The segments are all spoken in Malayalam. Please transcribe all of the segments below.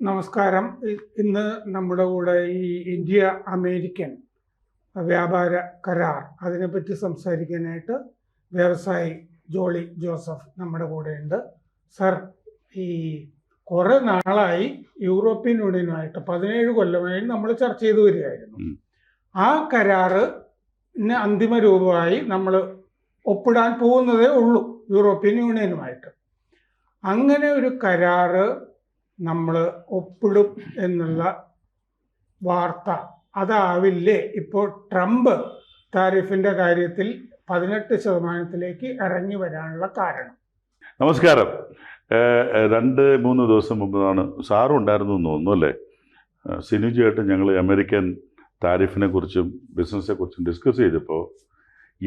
നമസ്കാരം. ഇന്ന് നമ്മുടെ കൂടെ ഈ ഇന്ത്യ അമേരിക്കൻ വ്യാപാര കരാർ അതിനെപ്പറ്റി സംസാരിക്കാനായിട്ട് വ്യവസായി ജോളി ജോസഫ് നമ്മുടെ കൂടെ ഉണ്ട് സർ ഈ കുറേ നാളായി യൂറോപ്യൻ യൂണിയനുമായിട്ട് പതിനേഴ് കൊല്ലമായി നമ്മൾ ചർച്ച ചെയ്തു വരികയായിരുന്നു. ആ കരാറ് അന്തിമ രൂപമായി നമ്മൾ ഒപ്പിടാൻ പോകുന്നതേ ഉള്ളൂ യൂറോപ്യൻ യൂണിയനുമായിട്ട്. അങ്ങനെ ഒരു കരാറ് നമ്മൾ ഒപ്പിടും എന്നുള്ള വാർത്ത. അതാവില്ലേ? ഇപ്പോൾ ട്രംപ് താരിഫിന്റെ കാര്യത്തിൽ പതിനെട്ട് ശതമാനത്തിലേക്ക് ഇറങ്ങി വരാനുള്ള കാരണം. നമസ്കാരം. രണ്ട് മൂന്ന് ദിവസം മുമ്പാണ് സാറും ഉണ്ടായിരുന്നു എന്ന് തോന്നുന്നു അല്ലേ? സിനുജിയായിട്ട് ഞങ്ങൾ അമേരിക്കൻ താരിഫിനെ കുറിച്ചും ബിസിനസ്സിനെ കുറിച്ചും ഡിസ്കസ് ചെയ്തപ്പോൾ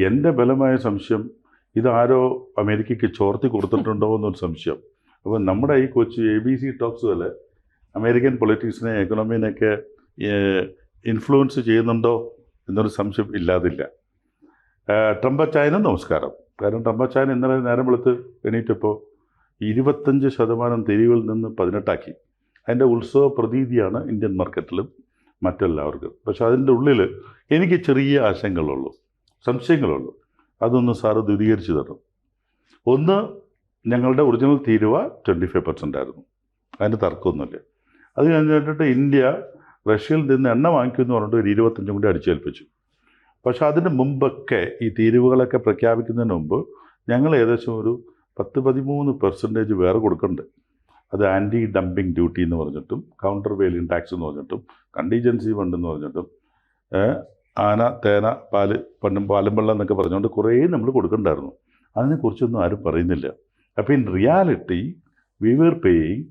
എന്റെ ബലമായ സംശയം ഇതാരോ അമേരിക്കയ്ക്ക് ചോർത്തി കൊടുത്തിട്ടുണ്ടോ എന്നൊരു സംശയം. അപ്പോൾ നമ്മുടെ ഈ കൊച്ചു എ ബി സി ടോക്സ് പോലെ അമേരിക്കൻ പൊളിറ്റിക്സിനെ എക്കണോമിനെയൊക്കെ ഇൻഫ്ലുവൻസ് ചെയ്യുന്നുണ്ടോ എന്നൊരു സംശയം ഇല്ലാതില്ല. ട്രംപ ചൈന നമസ്കാരം. കാരണം ട്രംപ് ചൈന ഇന്നലെ നേരം വെളുത്ത് എണീറ്റപ്പോൾ ഇരുപത്തഞ്ച് ശതമാനം തെരുവിൽ നിന്ന് പതിനെട്ടാക്കി. അതിന്റെ ഉത്സവ പ്രതീതിയാണ് ഇന്ത്യൻ മാർക്കറ്റിലും മറ്റെല്ലാവർക്കും. പക്ഷെ അതിന്റെ ഉള്ളിൽ എനിക്ക് ചെറിയ ആശങ്കകളുള്ളൂ സംശയങ്ങളുള്ളൂ. അതൊന്ന് സാറ് ദൂരീകരിച്ച് തരണം. ഒന്ന് ഞങ്ങളുടെ ഒറിജിനൽ തീരുവ ട്വന്റി ഫൈവ് പെർസെന്റ് ആയിരുന്നു. അതിന് തർക്കമൊന്നുമില്ല. അത് കഴിഞ്ഞിട്ട് ഇന്ത്യ റഷ്യയിൽ നിന്ന് എണ്ണ വാങ്ങിക്കുമെന്ന് പറഞ്ഞിട്ട് ഒരു ഇരുപത്തഞ്ചും കൂടി അടിച്ചേൽപ്പിച്ചു. പക്ഷേ അതിന് മുമ്പൊക്കെ ഈ തീരുവകളൊക്കെ പ്രഖ്യാപിക്കുന്നതിന് മുമ്പ് ഞങ്ങൾ ഏകദേശം ഒരു പത്ത് പതിമൂന്ന് പെർസെന്റേജ് വേറെ കൊടുക്കുന്നുണ്ട്. അത് ആന്റി ഡംപിങ് ഡ്യൂട്ടി എന്ന് പറഞ്ഞിട്ടും കൗണ്ടർ വെയിലിംഗ് ടാക്സ് എന്ന് പറഞ്ഞിട്ടും കണ്ടീജൻസി ഫണ്ട് എന്ന് പറഞ്ഞിട്ടും ആന തേന പാൽ പണ്ടും പാലും വെള്ളം എന്നൊക്കെ പറഞ്ഞുകൊണ്ട് കുറേ നമ്മൾ കൊടുക്കണ്ടായിരുന്നു അതിനെക്കുറിച്ചൊന്നും ആരും പറയുന്നില്ല. അപ്പോൾ in reality we were paying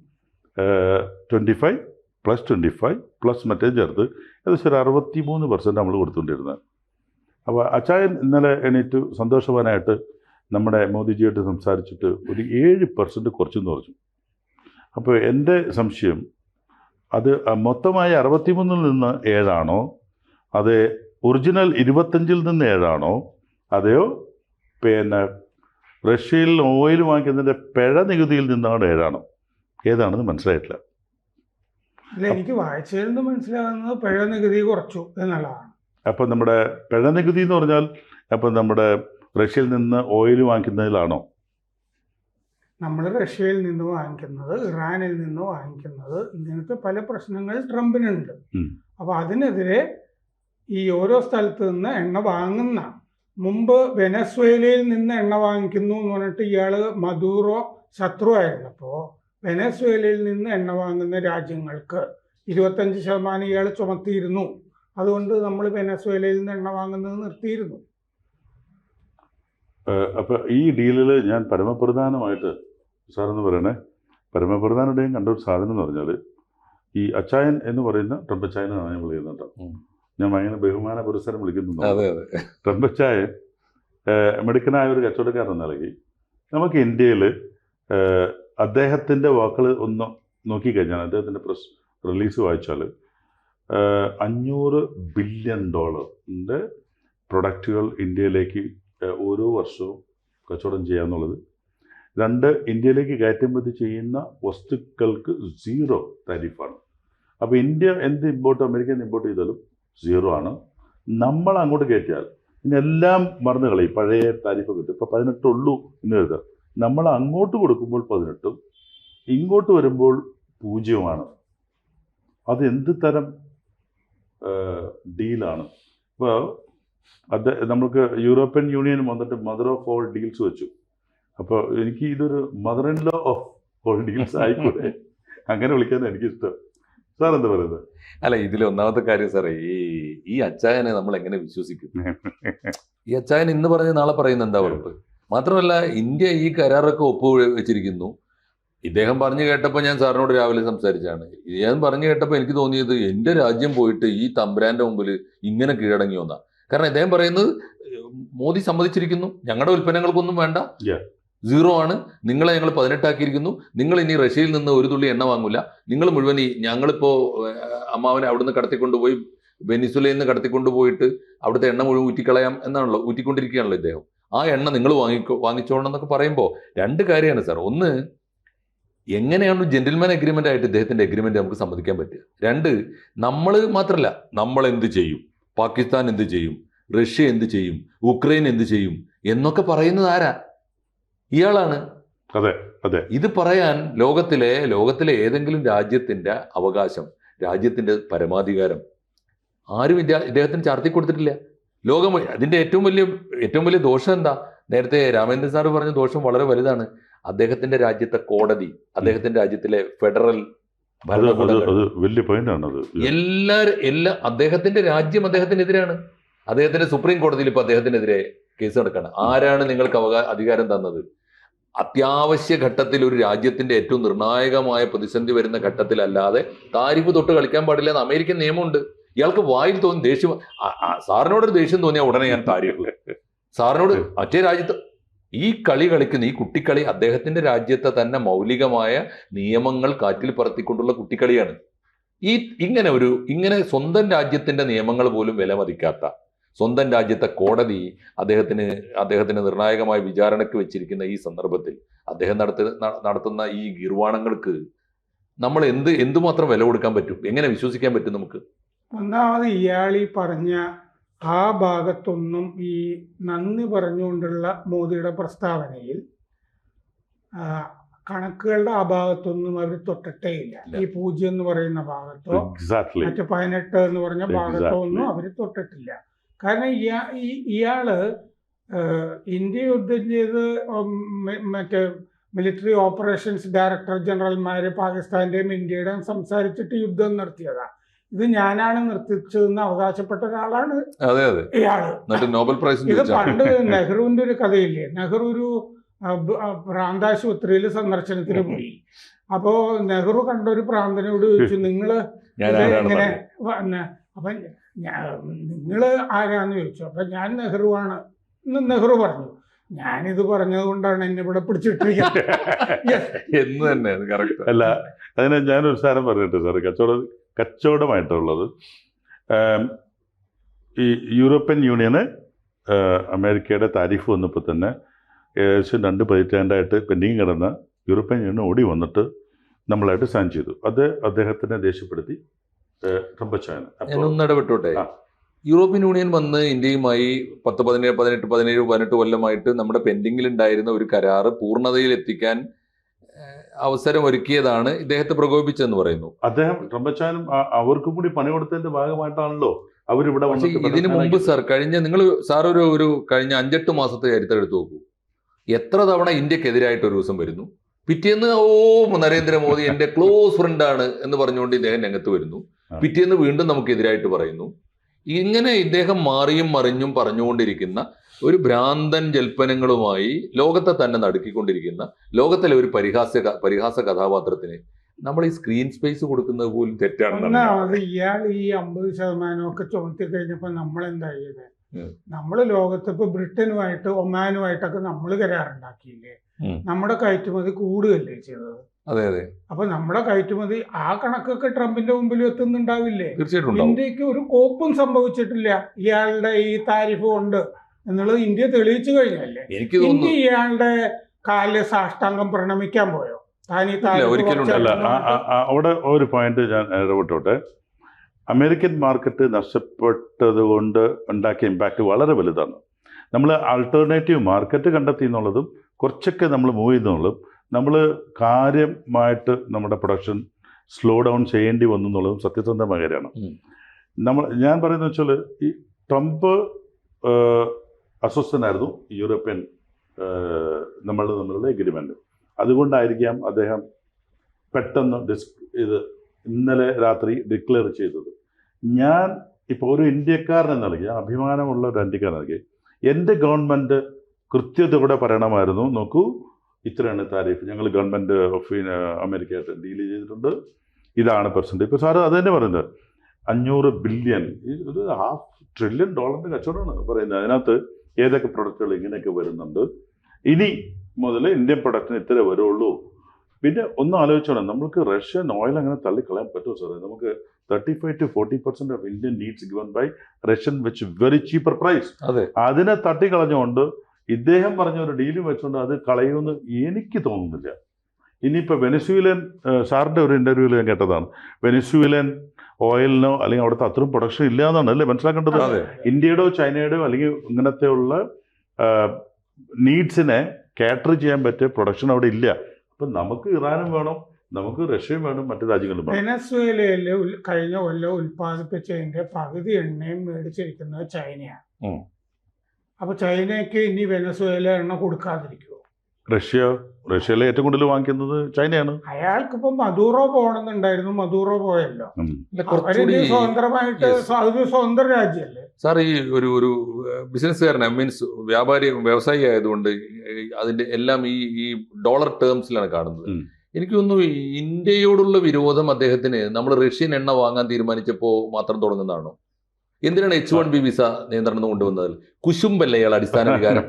twenty five plus twenty five plus മറ്റേ ചേർത്ത് ഏകദേശം ഒരു അറുപത്തി മൂന്ന് പെർസെന്റ് നമ്മൾ കൊടുത്തുകൊണ്ടിരുന്നത്. അപ്പോൾ അച്ചായൻ ഇന്നലെ എണീറ്റ് സന്തോഷവാനായിട്ട് നമ്മുടെ മോദിജിയായിട്ട് സംസാരിച്ചിട്ട് ഒരു ഏഴ് പെർസെന്റ് കുറച്ചെന്ന് പറഞ്ഞു. അപ്പോൾ എന്റെ സംശയം അത് മൊത്തമായി അറുപത്തിമൂന്നിൽ നിന്ന് ഏഴാണോ? അത് ഒറിജിനൽ ഇരുപത്തഞ്ചിൽ നിന്ന് ഏഴാണോ? അതെയോ? പിന്നെ റഷ്യയിൽ ഓയിൽ വാങ്ങിക്കുന്നതിന്റെ പിഴ നികുതിയിൽ നിന്നാണ് ഏഴാണോ ഏതാണെന്ന് മനസ്സിലായിട്ടില്ല. അല്ല എനിക്ക് വായിച്ചതിൽ നിന്ന് മനസ്സിലാകുന്നത് പിഴ നികുതി കുറച്ചു എന്നുള്ളതാണ്. അപ്പം നമ്മുടെ പിഴ നികുതി എന്ന് പറഞ്ഞാൽ അപ്പം നമ്മുടെ റഷ്യയിൽ നിന്ന് ഓയിൽ വാങ്ങിക്കുന്നതിലാണോ? നമ്മൾ റഷ്യയിൽ നിന്ന് വാങ്ങിക്കുന്നത് ഇറാനിൽ നിന്ന് വാങ്ങിക്കുന്നത് ഇങ്ങനത്തെ പല പ്രശ്നങ്ങൾ ട്രംപിനുണ്ട്. അപ്പോൾ അതിനെതിരെ ഈ ഓരോ സ്ഥലത്ത് നിന്ന് എണ്ണ വാങ്ങുന്ന മുമ്പ് വെനസ്വേലയിൽ നിന്ന് എണ്ണ വാങ്ങിക്കുന്നു എന്ന് പറഞ്ഞിട്ട് ഇയാൾ മദൂറോ ശത്രുവായിരുന്നപ്പോൾ വെനസ്വേലയിൽ നിന്ന് എണ്ണ വാങ്ങുന്ന രാജ്യങ്ങൾക്ക് ഇരുപത്തഞ്ച് ശതമാനം ഇയാൾ ചുമത്തിയിരുന്നു. അതുകൊണ്ട് നമ്മൾ വെനസ്വേലയിൽ നിന്ന് എണ്ണ വാങ്ങുന്നത് നിർത്തിയിരുന്നു. അപ്പൊ ഈ ഡീലിൽ ഞാൻ പരമപ്രധാനമായിട്ട് സാറെന്ന് പറയണേ. പരമപ്രധാനയുടെയും കണ്ട ഒരു സാധനം എന്ന് പറഞ്ഞാൽ ഈ അച്ചായൻ എന്ന് പറയുന്ന ട്രംപ് അച്ചായൻ എന്നാണ് ഞാൻ വിളിക്കുന്നത്. ഞാൻ ഭയങ്കര ബഹുമാന പുരസ്കാരം വിളിക്കുന്നു അതെ അതെ. ട്രംപച്ചായ മിടുക്കനായ ഒരു കച്ചവടക്കാരൻ നൽകി നമുക്ക് ഇന്ത്യയിൽ അദ്ദേഹത്തിന്റെ വാക്കുകൾ ഒന്ന് നോക്കിക്കഴിഞ്ഞാൽ അദ്ദേഹത്തിന്റെ പ്രസ് റിലീസ് വായിച്ചാൽ അഞ്ഞൂറ് ബില്യൺ ഡോളറിന്റെ പ്രൊഡക്റ്റുകൾ ഇന്ത്യയിലേക്ക് ഓരോ വർഷവും കച്ചവടം ചെയ്യാന്നുള്ളത് രണ്ട് ഇന്ത്യയിലേക്ക് കയറ്റുമതി ചെയ്യുന്ന വസ്തുക്കൾക്ക് സീറോ താരിഫാണ്. അപ്പോൾ ഇന്ത്യ എന്ത് ഇമ്പോർട്ട് അമേരിക്കൻ ഇമ്പോർട്ട് ചെയ്താലും സീറോ ആണ്. നമ്മൾ അങ്ങോട്ട് കയറ്റിയാൽ ഇനി എല്ലാം മറന്നു കളയും. പഴയ താരിഫ് കിട്ടും ഇപ്പോൾ പതിനെട്ടുള്ളൂ എന്ന് കരുതാം നമ്മൾ അങ്ങോട്ട് കൊടുക്കുമ്പോൾ പതിനെട്ടും ഇങ്ങോട്ട് വരുമ്പോൾ പൂജ്യവുമാണ്. അത് എന്ത് തരം ഡീലാണ്? ഇപ്പോൾ അത് നമുക്ക് യൂറോപ്യൻ യൂണിയൻ വന്നിട്ട് മദർ ഓഫ് ഓൾ ഡീൽസ് വെച്ചു. അപ്പോൾ എനിക്ക് ഇതൊരു mother in law of all deals ആയിക്കൂടെ? അങ്ങനെ വിളിക്കാൻ എനിക്കിഷ്ടം. സാർ എന്താ പറയുന്നത്? അല്ല ഇതിൽ ഒന്നാമത്തെ കാര്യം സാറേ ഈ ഈ അച്ചായനെ നമ്മൾ എങ്ങനെ വിശ്വസിക്കും? ഈ അച്ചായൻ ഇന്ന് പറഞ്ഞ് നാളെ പറയുന്ന എന്താ ഉറപ്പ്? മാത്രമല്ല ഇന്ത്യ ഈ കരാറൊക്കെ ഒപ്പ് വെച്ചിരിക്കുന്നു ഇദ്ദേഹം പറഞ്ഞു കേട്ടപ്പോൾ ഞാൻ സാറിനോട് രാവിലെ സംസാരിച്ചാണ്. ഞാൻ പറഞ്ഞു കേട്ടപ്പോൾ എനിക്ക് തോന്നിയത് എന്റെ രാജ്യം പോയിട്ട് ഈ തമ്പുരാന്റെ മുമ്പിൽ ഇങ്ങനെ കീഴടങ്ങി വന്ന കാരണം ഇദ്ദേഹം പറയുന്നത് മോദി സമ്മതിച്ചിരിക്കുന്നു. ഞങ്ങളുടെ ഉൽപ്പന്നങ്ങൾക്കൊന്നും വേണ്ട. സീറോ ആണ്. നിങ്ങളെ ഞങ്ങൾ പതിനെട്ടാക്കിയിരിക്കുന്നു. നിങ്ങൾ ഇനി റഷ്യയിൽ നിന്ന് ഒരു തുള്ളി എണ്ണ വാങ്ങില്ല നിങ്ങൾ മുഴുവൻ ഈ ഞങ്ങളിപ്പോ ഏഹ്, അമ്മാവനെ അവിടുന്ന് കടത്തിക്കൊണ്ടുപോയി വെനിസുലയിൽ നിന്ന് കടത്തിക്കൊണ്ടുപോയിട്ട് അവിടുത്തെ എണ്ണ മുഴുവൻ ഊറ്റിക്കളയാം എന്നാണല്ലോ ഊറ്റിക്കൊണ്ടിരിക്കുകയാണല്ലോ ഇദ്ദേഹം. ആ എണ്ണ നിങ്ങൾ വാങ്ങിക്കോ വാങ്ങിച്ചോളണം എന്നൊക്കെ പറയുമ്പോൾ രണ്ട് കാര്യമാണ് സാർ. ഒന്ന് എങ്ങനെയാണ് ജെന്റിൽമാൻ അഗ്രിമെന്റ് ആയിട്ട് ഇദ്ദേഹത്തിന്റെ അഗ്രിമെന്റ് നമുക്ക് സമ്മതിക്കാൻ പറ്റുക? രണ്ട് നമ്മൾ മാത്രമല്ല നമ്മൾ എന്ത് ചെയ്യും? പാകിസ്ഥാൻ എന്ത് ചെയ്യും? റഷ്യ എന്ത് ചെയ്യും? ഉക്രൈൻ എന്ത് ചെയ്യും? എന്നൊക്കെ പറയുന്നത് ആരാ? ഇയാളാണ്. അതെ അതെ. ഇത് പറയാൻ ലോകത്തിലെ ലോകത്തിലെ ഏതെങ്കിലും രാജ്യത്തിന്റെ അവകാശം രാജ്യത്തിന്റെ പരമാധികാരം ആരും ഇദ്ദേഹ- ഇദ്ദേഹത്തിന് ചാർത്തി കൊടുത്തിട്ടില്ല. ലോകം അതിന്റെ ഏറ്റവും വലിയ ഏറ്റവും വലിയ ദോഷം എന്താ? നേരത്തെ രാമേന്ദ്രൻ സാറ് പറഞ്ഞ ദോഷം വളരെ വലുതാണ്. അദ്ദേഹത്തിന്റെ രാജ്യത്തെ കോടതി അദ്ദേഹത്തിന്റെ രാജ്യത്തിലെ ഫെഡറൽ ഭരണകൂടം എല്ലാരും വലിയ എല്ലാ എല്ലാ അദ്ദേഹത്തിന്റെ രാജ്യം അദ്ദേഹത്തിനെതിരാണ് അദ്ദേഹത്തിന്റെ സുപ്രീം കോടതിയിൽ ഇപ്പൊ അദ്ദേഹത്തിനെതിരെ കേസ് നടക്കാണ്. ആരാണ് നിങ്ങൾക്ക് അവകാ അധികാരം തന്നത്? അത്യാവശ്യ ഘട്ടത്തിൽ ഒരു രാജ്യത്തിന്റെ ഏറ്റവും നിർണായകമായ പ്രതിസന്ധി വരുന്ന ഘട്ടത്തിലല്ലാതെ താരിഫ് തൊട്ട് കളിക്കാൻ പാടില്ല എന്ന് അമേരിക്കൻ നിയമമുണ്ട്. ഇയാൾക്ക് വായിൽ തോന്നി ദേഷ്യം സാറിനോടൊരു ദേഷ്യം തോന്നിയാൽ ഉടനെ ഞാൻ താരിഫ്. സാറിനോട് മറ്റേ രാജ്യത്ത് ഈ കളി കളിക്കുന്ന ഈ കുട്ടിക്കളി അദ്ദേഹത്തിന്റെ രാജ്യത്തെ തന്നെ മൗലികമായ നിയമങ്ങൾ കാറ്റിൽ പറത്തിക്കൊണ്ടുള്ള കുട്ടിക്കളിയാണ്. ഈ ഇങ്ങനെ ഒരു ഇങ്ങനെ സ്വന്തം രാജ്യത്തിന്റെ നിയമങ്ങൾ പോലും വിലമതിക്കാത്ത സ്വന്തം രാജ്യത്തെ കോടതി അദ്ദേഹത്തിന് അദ്ദേഹത്തിന് നിർണായകമായ വിചാരണയ്ക്ക് വെച്ചിരിക്കുന്ന ഈ സന്ദർഭത്തിൽ അദ്ദേഹം നടത്തി നടത്തുന്ന ഈ ഗീർവാണങ്ങൾക്ക് നമ്മൾ എന്ത് എന്തുമാത്രം വില കൊടുക്കാൻ പറ്റും? എങ്ങനെ വിശ്വസിക്കാൻ പറ്റും നമുക്ക്? ഒന്നാമത് ഇയാൾ ഈ പറഞ്ഞ ആ ഭാഗത്തൊന്നും ഈ നന്ദി പറഞ്ഞുകൊണ്ടുള്ള മോദിയുടെ പ്രസ്താവനയിൽ കണക്കുകളുടെ ആ ഭാഗത്തൊന്നും അവർ തൊട്ടിട്ടേ ഇല്ല. ഈ പൂജ്യം എന്ന് പറയുന്ന ഭാഗത്തോ മറ്റു പതിനെട്ട് എന്ന് പറഞ്ഞ ഭാഗത്തോ ഒന്നും അവർ തൊട്ടിട്ടില്ല. കാരണം ഇയാ ഇയാൾ ഇന്ത്യ യുദ്ധം ചെയ്ത് മറ്റേ മിലിറ്ററി ഓപ്പറേഷൻസ് ഡയറക്ടർ ജനറൽമാര് പാകിസ്ഥാന്റെയും ഇന്ത്യയുടെയും സംസാരിച്ചിട്ട് യുദ്ധം നിർത്തിയതാ. ഇത് ഞാനാണ് നിർത്തിച്ചതെന്ന് അവകാശപ്പെട്ട ഒരാളാണ് ഇയാൾ. നോബൽ പ്രൈസ് ഇത് പണ്ട് നെഹ്റുവിന്റെ ഒരു കഥയില്ലേ? നെഹ്റു ഒരു പ്രാന്താശുപത്രിയിൽ സന്ദർശനത്തിന് പോയി. അപ്പോ നെഹ്റു കണ്ട ഒരു പ്രാന്തനോട് ചോദിച്ചു നിങ്ങൾ ഞാൻ ഇത് അപ്പൊ നിങ്ങൾ ആരാന്ന് ചോദിച്ചു. അപ്പൊ ഞാൻ നെഹ്റുവാണ് എന്ന് നെഹ്റു പറഞ്ഞു. ഞാനിത് പറഞ്ഞത് കൊണ്ടാണ് എന്നെ ഇവിടെ പിടിച്ചിട്ടിരിക്കുന്നത്. എന്ന് തന്നെ കറക്റ്റ് അല്ല അതിനെ ഞാനൊരു സാധനം പറഞ്ഞിട്ട് സാർ കച്ചവട കച്ചവടമായിട്ടുള്ളത് ഈ യൂറോപ്യൻ യൂണിയന് അമേരിക്കയുടെ താരിഫ് വന്നപ്പോൾ തന്നെ ഏകദേശം രണ്ട് പതിറ്റാണ്ടായിട്ട് പെൻഡിങ് കിടന്ന യൂറോപ്യൻ യൂണിയൻ ഓടി വന്നിട്ട് നമ്മളായിട്ട് സൈൻ ചെയ്തു. അത് അദ്ദേഹത്തിനെ ദേഷ്യപ്പെടുത്തി. ഞാനൊന്ന് ഇടപെട്ടോട്ടെ? യൂറോപ്യൻ യൂണിയൻ വന്ന് ഇന്ത്യയുമായി പത്ത് പതിനേഴ് പതിനെട്ട് പതിനേഴ് പതിനെട്ട് കൊല്ലമായിട്ട് നമ്മുടെ പെൻഡിങ്ങിൽ ഉണ്ടായിരുന്ന ഒരു കരാറ് പൂർണതയിൽ എത്തിക്കാൻ അവസരം ഒരുക്കിയതാണ് ഇദ്ദേഹത്തെ പ്രകോപിപ്പിച്ചെന്ന് പറയുന്നു. അദ്ദേഹം ട്രംപച്ചാനും അവർക്കും കൂടി പണി കൊടുത്തതിന്റെ ഭാഗമായിട്ടാണല്ലോ അവരിവിടെ ഇതിനു മുമ്പ് സാർ കഴിഞ്ഞ നിങ്ങൾ സാർ ഒരു ഒരു കഴിഞ്ഞ അഞ്ചെട്ട് മാസത്തെ ചരിത്രം എടുത്തു നോക്കൂ. എത്ര തവണ ഇന്ത്യക്കെതിരായിട്ട് ഒരു ദിവസം വരുന്നു? പിറ്റേന്ന് ഓ നരേന്ദ്രമോദി എന്റെ ക്ലോസ് ഫ്രണ്ട് ആണ് എന്ന് പറഞ്ഞുകൊണ്ട് ഇദ്ദേഹം രംഗത്ത് വരുന്നു. പിറ്റേന്ന് വീണ്ടും നമുക്കെതിരായിട്ട് പറയുന്നു. ഇങ്ങനെ ഇദ്ദേഹം മാറിയും മറിഞ്ഞും പറഞ്ഞുകൊണ്ടിരിക്കുന്ന ഒരു ഭ്രാന്തൻ ജൽപ്പനങ്ങളുമായി ലോകത്തെ തന്നെ നടുക്കിക്കൊണ്ടിരിക്കുന്ന ലോകത്തിലെ ഒരു പരിഹാസ്യ പരിഹാസ കഥാപാത്രത്തിന് നമ്മൾ ഈ സ്ക്രീൻ സ്പേസ് കൊടുക്കുന്നത് പോലും തെറ്റാണ് ഇയാൾ ഈ അമ്പത് ശതമാനമൊക്കെ ചുമത്തി കഴിഞ്ഞപ്പോൾ നമ്മൾ എന്തായത് നമ്മൾ ലോകത്ത് ഇപ്പൊ ബ്രിട്ടനുമായിട്ട് ഒമാനുമായിട്ടൊക്കെ നമ്മൾ കരാറുണ്ടാക്കിയില്ലേ? നമ്മുടെ കയറ്റുമതി കൂടുകയല്ലേ ചെയ്തത്? അതെ അതെ. അപ്പൊ നമ്മുടെ കയറ്റുമതി ആ കണക്കൊക്കെ ട്രംപിന്റെ മുമ്പിൽ എത്തുന്നുണ്ടാവില്ലേ? തീർച്ചയായിട്ടും ഇന്ത്യയ്ക്ക് ഒരു കോപ്പും സംഭവിച്ചിട്ടില്ല. ഇയാളുടെ ഈ താരിഫ് കൊണ്ട് എന്നുള്ളത് ഇന്ത്യ തെളിയിച്ചു കഴിഞ്ഞല്ലേ എനിക്ക് തോന്നുന്നു ഇന്ത്യ ഇയാളുടെ കാൽ സാഷ്ടാംഗം പ്രണമിക്കാൻ പോയോ? ഒരിക്കലും അവിടെ ഒരു പോയിന്റ് ഞാൻ ഇടപെട്ടോട്ടെ. അമേരിക്കൻ മാർക്കറ്റ് നഷ്ടപ്പെട്ടത് കൊണ്ട് ഉണ്ടാക്കിയ ഇമ്പാക്റ്റ് വളരെ വലുതാണ്. നമ്മൾ ആൾട്ടർനേറ്റീവ് മാർക്കറ്റ് കണ്ടെത്തി എന്നുള്ളതും കുറച്ചൊക്കെ നമ്മൾ മൂവ് ചെയ്യുന്നുള്ളതും നമ്മൾ കാര്യമായിട്ട് നമ്മുടെ പ്രൊഡക്ഷൻ സ്ലോ ഡൗൺ ചെയ്യേണ്ടി വന്നു എന്നുള്ളതും സത്യസന്ധമായ കാര്യമാണ്. നമ്മൾ ഞാൻ പറയുന്നത് വെച്ചാൽ ഈ ട്രംപ് അസ്വസ്ഥനായിരുന്നു യൂറോപ്യൻ നമ്മൾ തമ്മിലുള്ള എഗ്രിമെന്റ് അതുകൊണ്ടായിരിക്കാം അദ്ദേഹം പെട്ടെന്ന് ഡിസ് ഇത് ഇന്നലെ രാത്രി ഡിക്ലെയർ ചെയ്തത്. ഞാൻ ഇപ്പോൾ ഒരു ഇന്ത്യക്കാരൻ നൽകി അഭിമാനമുള്ള ഒരു ഇന്ത്യക്കാരൻ നൽകി. എന്റെ ഗവൺമെന്റ് കൃത്യതയോടെ പറയണമായിരുന്നു നോക്കൂ ഇത്രയാണ് താരിഫ്. ഞങ്ങൾ ഗവൺമെന്റ് ഓഫ് അമേരിക്കയായിട്ട് ഡീൽ ചെയ്തിട്ടുണ്ട്. ഇതാണ് പെർസെന്റ് ഇപ്പോൾ സാറ് അത് തന്നെ പറയുന്നത്. അഞ്ഞൂറ് ബില്യൺ ഒരു ഹാഫ് ട്രില്യൺ ഡോളറിന്റെ കച്ചവടമാണ് പറയുന്നത്. അതിനകത്ത് ഏതൊക്കെ പ്രൊഡക്റ്റുകൾ ഇങ്ങനെയൊക്കെ വരുന്നുണ്ട്. ഇനി മുതൽ ഇന്ത്യൻ പ്രൊഡക്റ്റിന് ഇത്ര വരുള്ളൂ. പിന്നെ ഒന്ന് ആലോചിച്ചോണം. നമുക്ക് റഷ്യൻ ഓയിൽ അങ്ങനെ തള്ളിക്കളയാൻ പറ്റുമോ സാറേ? നമുക്ക് thirty five to forty percent of Indian needs given by Russian which very cheaper price അതെ. അതിനെ തട്ടിക്കളഞ്ഞുകൊണ്ട് ഇദ്ദേഹം പറഞ്ഞ ഒരു ഡീൽ വെച്ചുകൊണ്ട് അത് കളയുമെന്ന് എനിക്ക് തോന്നുന്നില്ല. ഇനിയിപ്പോൾ വെനസ്യൂലൻ സാറിന്റെ ഒരു ഇന്റർവ്യൂവിൽ ഞാൻ കേട്ടതാണ്. വെനസ്യൂലൻ ഓയിലിനോ അല്ലെങ്കിൽ അവിടുത്തെ അത്രയും പ്രൊഡക്ഷൻ ഇല്ല എന്നാണ് അല്ലേ മനസ്സിലാക്കേണ്ടത്? അതെ. ഇന്ത്യയുടെയോ ചൈനയുടെയോ അല്ലെങ്കിൽ ഇങ്ങനത്തെയുള്ള നീഡ്സിനെ കാറ്റർ ചെയ്യാൻ പറ്റിയ പ്രൊഡക്ഷൻ അവിടെ ഇല്ല. അപ്പം നമുക്ക് ഇറാനും വേണം നമുക്ക് റഷ്യയും വേണം മറ്റു രാജ്യങ്ങളും വെനസ്വേലയിൽ കഴിഞ്ഞ കൊല്ലം ഉൽപ്പാദിപ്പിച്ചതിന്റെ പകുതി എണ്ണയും മേടിച്ചിരിക്കുന്നത് ചൈനയാണ്. ഉം. അപ്പൊ ചൈനയ്ക്ക് ഇനി വെനസ്വേല എണ്ണ കൊടുക്കാതിരിക്കുമോ റഷ്യ റഷ്യയിലെ ഏറ്റവും കൂടുതൽ വാങ്ങിക്കുന്നത് ചൈനയാണ്. അയാൾക്കിപ്പോ മദൂറോ പോകണമെന്നുണ്ടായിരുന്നു മദൂറോ പോയല്ലോ. സ്വതന്ത്രമായിട്ട് അതൊരു സ്വതന്ത്ര രാജ്യമല്ലേ സാർ ഈ ഒരു ഒരു ബിസിനസ്സുകാരനെ മീൻസ് വ്യാപാരി വ്യവസായി ആയതുകൊണ്ട് അതിന്റെ എല്ലാം ഈ ഈ ഡോളർ ടേംസിലാണ് കാണുന്നത്. എനിക്ക് തോന്നുന്നു ഇന്ത്യയോടുള്ള വിരോധം അദ്ദേഹത്തിന് നമ്മൾ റഷ്യൻ എണ്ണ വാങ്ങാൻ തീരുമാനിച്ചപ്പോൾ മാത്രം തുടങ്ങുന്നതാണോ? എന്തിനാണ് എച്ച് വൺ ബി വിസ നിയന്ത്രണം കൊണ്ടുവന്നതിൽ കുശുമ്പല്ലേ ഇയാൾ അടിസ്ഥാന വികാരം?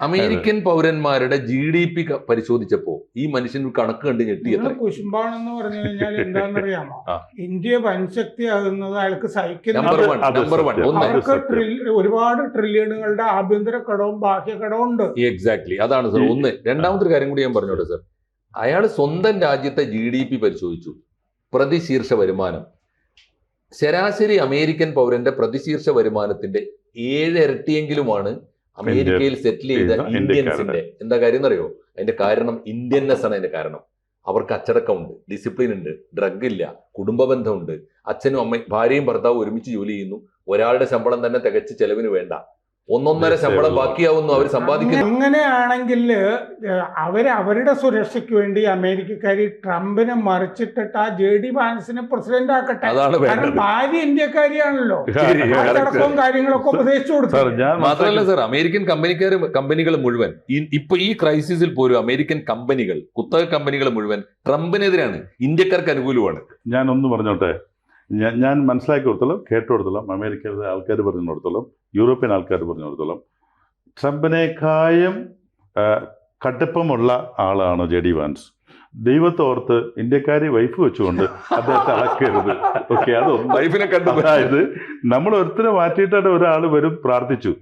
അമേരിക്കൻ പൗരന്മാരുടെ ജി ഡി പി പരിശോധിച്ചപ്പോ ഈ മനുഷ്യൻ കണക്ക് കണ്ട് ഞെട്ടി കുശുമ്പാണെന്ന് പറഞ്ഞു കഴിഞ്ഞാൽ എന്താണെന്നറിയാമോ. ഇന്ത്യ അയാൾക്ക്. ഒന്ന് അത് അവർക്ക് സത്യം. ഒരുപാട് ട്രില്യണുകളുടെ ആഭ്യന്തര കടവും ബാഹ്യ കടവും ഉണ്ട് എക്സാക്ട്ലി അതാണ് സാർ ഒന്ന്. രണ്ടാമത്തെ കാര്യം കൂടി ഞാൻ പറഞ്ഞോട്ടെ സാർ അയാൾ സ്വന്തം രാജ്യത്തെ ജി ഡി പി പരിശോധിച്ചു. പ്രതിശീർഷ വരുമാനം. ശരാശരി അമേരിക്കൻ പൗരന്റെ പ്രതിശീർഷ വരുമാനത്തിന്റെ ഏഴ് ഇരട്ടിയെങ്കിലുമാണ് അമേരിക്കയിൽ സെറ്റിൽ ചെയ്ത ഇന്ത്യൻസിന്റെ. എന്താ കാര്യം എന്നറിയോ അതിന്റെ കാരണം ഇന്ത്യൻനെസ് ആണ് അതിന്റെ കാരണം. അവർക്ക് അച്ചടക്കമുണ്ട് ഡിസിപ്ലിൻ ഉണ്ട് ഡ്രഗ് ഇല്ല കുടുംബ ബന്ധമുണ്ട് അച്ഛനും അമ്മയും ഭാര്യയും ഭർത്താവും ഒരുമിച്ച് ജോലി ചെയ്യുന്നു. ഒരാളുടെ ശമ്പളം തന്നെ തികച്ച് ചെലവിന് വേണ്ട. ഒന്നൊന്നര ശമ്പളം ബാക്കിയാവുന്നു അവർ സമ്പാദിക്കുന്നു. അങ്ങനെയാണെങ്കിൽ അവർ അവരുടെ സുരക്ഷയ്ക്ക് വേണ്ടി അമേരിക്കക്കാരി ട്രംപിനെ മറിച്ചിട്ടിട്ട് ആ ജെ ഡി വാൻസിനെ പ്രസിഡന്റ് ആക്കട്ടെ. അതാണ് കാരണം ഭാര്യ ഇന്ത്യക്കാരിയാണല്ലോ. അടക്കവും കാര്യങ്ങളൊക്കെ ഉപദേശിച്ചു കൊടുക്കും കൊടുത്തു ഞാൻ മാത്രമല്ല സാർ അമേരിക്കൻ കമ്പനിക്കാർ കമ്പനികൾ മുഴുവൻ ഈ- ഇപ്പൊ ഈ ക്രൈസിസിൽ പോലും അമേരിക്കൻ കമ്പനികൾ കുത്തക കമ്പനികൾ മുഴുവൻ ട്രംപിനെതിരാണ് ഇന്ത്യക്കാർക്ക് അനുകൂലമാണ് ഞാൻ ഒന്ന് പറഞ്ഞോട്ടെ. ഞാൻ ഞാൻ മനസ്സിലാക്കി കൊടുത്തോളം കേട്ടു കൊടുത്തോളം അമേരിക്കയിലെ ആൾക്കാർ പറഞ്ഞു കൊടുത്തോളം യൂറോപ്യൻ ആൾക്കാർ പറഞ്ഞിടത്തോളം ട്രംപിനേക്കായും കട്ടപ്പമുള്ള കടുപ്പമുള്ള ആളാണ് ജെ ഡി വാൻസ്. ദൈവത്തോർത്ത് ഇന്ത്യക്കാരി വൈഫ് വെച്ചുകൊണ്ട് അദ്ദേഹത്തെ അളക്കരുത്. ഓക്കെ അതൊന്നും വൈഫിനെ കണ്ടു. അതായത് നമ്മൾ ഒരുത്തിനെ മാറ്റിയിട്ടാണ് ഒരാൾ വരും പ്രാർത്ഥിച്ചു.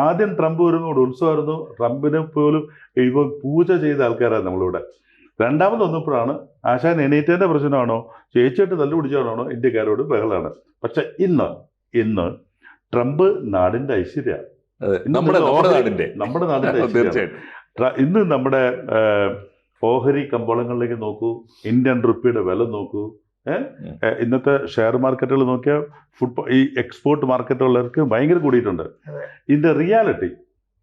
ആദ്യം ട്രംപ് വരുമ്പോൾ ഉത്സവമായിരുന്നു ട്രംപിനെ പോലും ഇപ്പോൾ പൂജ ചെയ്ത ആൾക്കാരാണ് നമ്മളിവിടെ. രണ്ടാമത് വന്നപ്പോഴാണ് ആശാൻ എണീറ്റേന്റെ പ്രശ്നമാണോ ചേച്ചിയായിട്ട് തല്ലു പിടിച്ചാണോ ഇന്ത്യക്കാരോട് ബഹളാണ്. പക്ഷെ ഇന്ന് ഇന്ന് ട്രംപ് നാടിന്റെ ഐശ്വര്യ. അതെ, നമ്മുടെ നമ്മുടെ നാടിന്റെ. നമ്മുടെ നാടിന്റെ ഐശ്വര്യ തീർച്ചയായിട്ടും. ഇന്ന് നമ്മുടെ ഓഹരി കമ്പോളങ്ങളിലേക്ക് നോക്കൂ ഇന്ത്യൻ റുപ്പിയുടെ വില നോക്കൂ ഇന്നത്തെ ഷെയർ മാർക്കറ്റുകൾ നോക്കിയാൽ ഫുട്ബോൾ ഈ എക്സ്പോർട്ട് മാർക്കറ്റുള്ളവർക്ക് ഭയങ്കര കൂടിയിട്ടുണ്ട്. അതെ. ഇതിന്റെ റിയാലിറ്റി.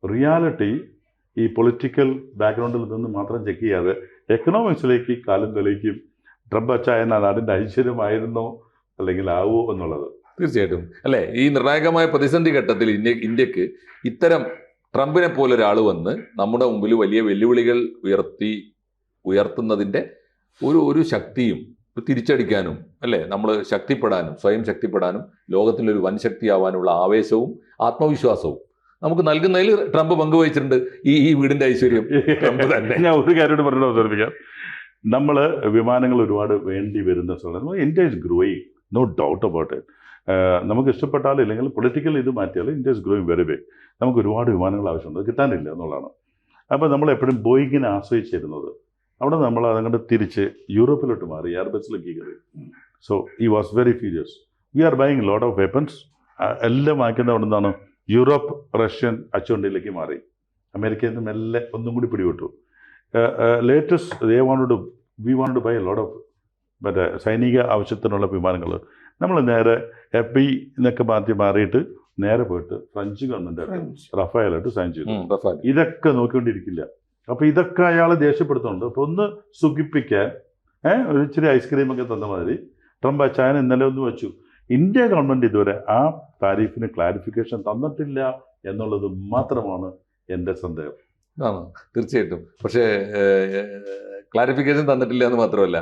റിയാലിറ്റി ഈ പൊളിറ്റിക്കൽ ബാക്ക്ഗ്രൗണ്ടിൽ നിന്ന് മാത്രം ചെക്ക് ചെയ്യാതെ എക്കണോമിക്സിലേക്ക് കാലം തെളിയിക്കും. ട്രംപ് അച്ചായന നാടിന്റെ ഐശ്വര്യമായിരുന്നോ? അല്ലെങ്കിൽ ആവോ എന്നുള്ളത്. തീർച്ചയായിട്ടും. അല്ലെ? ഈ നിർണായകമായ പ്രതിസന്ധി ഘട്ടത്തിൽ ഇന്ത്യ ഇന്ത്യയ്ക്ക് ഇത്തരം ട്രംപിനെ പോലെ ഒരാൾ വന്ന് നമ്മുടെ മുമ്പിൽ വലിയ വെല്ലുവിളികൾ ഉയർത്തി ഉയർത്തുന്നതിന്റെ ഒരു ഒരു ശക്തിയും തിരിച്ചടിക്കാനും അല്ലേ? നമ്മൾ ശക്തിപ്പെടാനും സ്വയം ശക്തിപ്പെടാനും ലോകത്തിലൊരു വൻ ശക്തിയാവാനുള്ള ആവേശവും ആത്മവിശ്വാസവും നമുക്ക് നൽകുന്നതിൽ ട്രംപ് പങ്കുവഹിച്ചിട്ടുണ്ട്. ഈ ഈ വീടിന്റെ ഐശ്വര്യം ട്രംപ് തന്നെ. ഞാൻ ഒരു കാര്യം പറഞ്ഞു അവതരിപ്പിക്കാം നമ്മൾ വിമാനങ്ങൾ ഒരുപാട് വേണ്ടി വരുന്ന സ്ഥലം India is growing no doubt about it നമുക്ക് ഇഷ്ടപ്പെട്ടാലും ഇല്ലെങ്കിൽ പൊളിറ്റിക്കൽ ഇത് മാറ്റിയാൽ India is growing very big നമുക്ക് ഒരുപാട് വിമാനങ്ങൾ ആവശ്യമുണ്ട് കിട്ടാനില്ല എന്നുള്ളതാണ്. അപ്പോൾ നമ്മൾ എപ്പോഴും ബോയിങ്ങിനെ ആശ്രയിച്ചിരുന്നത്. അവിടെ നമ്മൾ അതങ്ങോട്ട് തിരിച്ച് യൂറോപ്പിലോട്ട് മാറി എയർബസിലേക്ക് കയറി. So he was very furious we are buying lot of weapons എല്ലാം വാങ്ങിക്കുന്ന അവിടെ നിന്നാണ് യൂറോപ്പ് റഷ്യൻ അച്ചുവണ്ടിയിലേക്ക് മാറി. അമേരിക്കയിൽ നിന്ന് മെല്ലെ ഒന്നും കൂടി പിടിവിട്ടു latest they want we want buy lot of മറ്റേ സൈനിക ആവശ്യത്തിനുള്ള വിമാനങ്ങൾ. നമ്മൾ നേരെ എഫ് ബി എന്നൊക്കെ മാറ്റി മാറിയിട്ട് നേരെ പോയിട്ട് ഫ്രഞ്ച് ഗവൺമെന്റ് റഫായലായിട്ട് സൈൻ ചെയ്തു. ഇതൊക്കെ നോക്കിക്കൊണ്ടിരിക്കില്ല. അപ്പോൾ ഇതൊക്കെ അയാൾ ദേഷ്യപ്പെടുത്തുന്നുണ്ട്. അപ്പോൾ ഒന്ന് സുഖിപ്പിക്കാൻ ഏഹ് ഒരു ഇച്ചിരി ഐസ്ക്രീം ഒക്കെ തന്ന മാതിരി ട്രംപ് ചൈന ഇന്നലെ ഒന്ന് വെച്ചു. ഇന്ത്യ ഗവൺമെന്റ് ഇതുവരെ ആ താരിഫിന് ക്ലാരിഫിക്കേഷൻ തന്നിട്ടില്ല എന്നുള്ളത് മാത്രമാണ് എന്റെ സന്ദേഹം. ആണ് തീർച്ചയായിട്ടും. പക്ഷേ ക്ലാരിഫിക്കേഷൻ തന്നിട്ടില്ല എന്ന് മാത്രമല്ല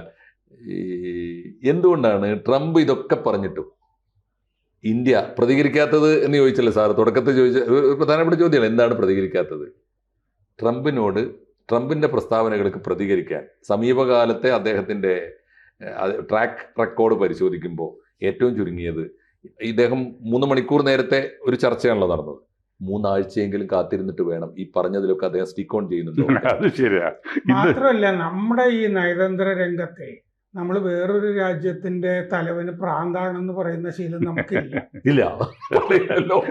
ഈ എന്തുകൊണ്ടാണ് ട്രംപ് ഇതൊക്കെ പറഞ്ഞിട്ടും? ഇന്ത്യ പ്രതികരിക്കാത്തത് എന്ന് ചോദിച്ചല്ലേ സാർ തുടക്കത്തിൽ ചോദിച്ച ഒരു പ്രധാനപ്പെട്ട ചോദ്യമാണ് എന്താണ് പ്രതികരിക്കാത്തത്? ട്രംപിനോട് ട്രംപിന്റെ പ്രസ്താവനകൾക്ക് പ്രതികരിക്കാൻ സമീപകാലത്തെ അദ്ദേഹത്തിന്റെ ട്രാക്ക് റെക്കോർഡ് പരിശോധിക്കുമ്പോൾ ഏറ്റവും ചുരുങ്ങിയത് ഇദ്ദേഹം മൂന്ന് മണിക്കൂർ നേരത്തെ ഒരു ചർച്ചയാണല്ലോ നടന്നത്. മൂന്നാഴ്ചയെങ്കിലും കാത്തിരുന്നിട്ട് വേണം. ഈ പറഞ്ഞതിലൊക്കെ അദ്ദേഹം സ്റ്റിക്ക് ഓൺ ചെയ്യുന്നുണ്ട്. അത് ശരിയാ. മാത്രമല്ല നമ്മുടെ ഈ നയതന്ത്ര രംഗത്തെ നമ്മൾ വേറൊരു രാജ്യത്തിന്റെ തലവന് പ്രാന്താണെന്ന് പറയുന്ന ശീലം നമുക്കില്ല. ഇല്ല.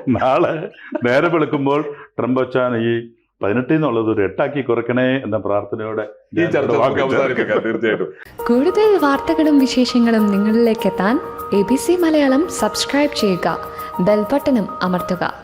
നാളെ നേരെ വെളുക്കുമ്പോൾ ട്രംപ് അച്ചാൻ ഈ പതിനെട്ടിൽ നിന്നുള്ളത് ഒരു എട്ടാക്കി കുറയ്ക്കണേ എന്ന പ്രാർത്ഥനയോടെ തീർച്ചയായിട്ടും. കൂടുതൽ വാർത്തകളും വിശേഷങ്ങളും നിങ്ങളിലേക്ക് എത്താൻ A B C Malayalam subscribe ചെയ്യുക. ബെൽബട്ടനും അമർത്തുക.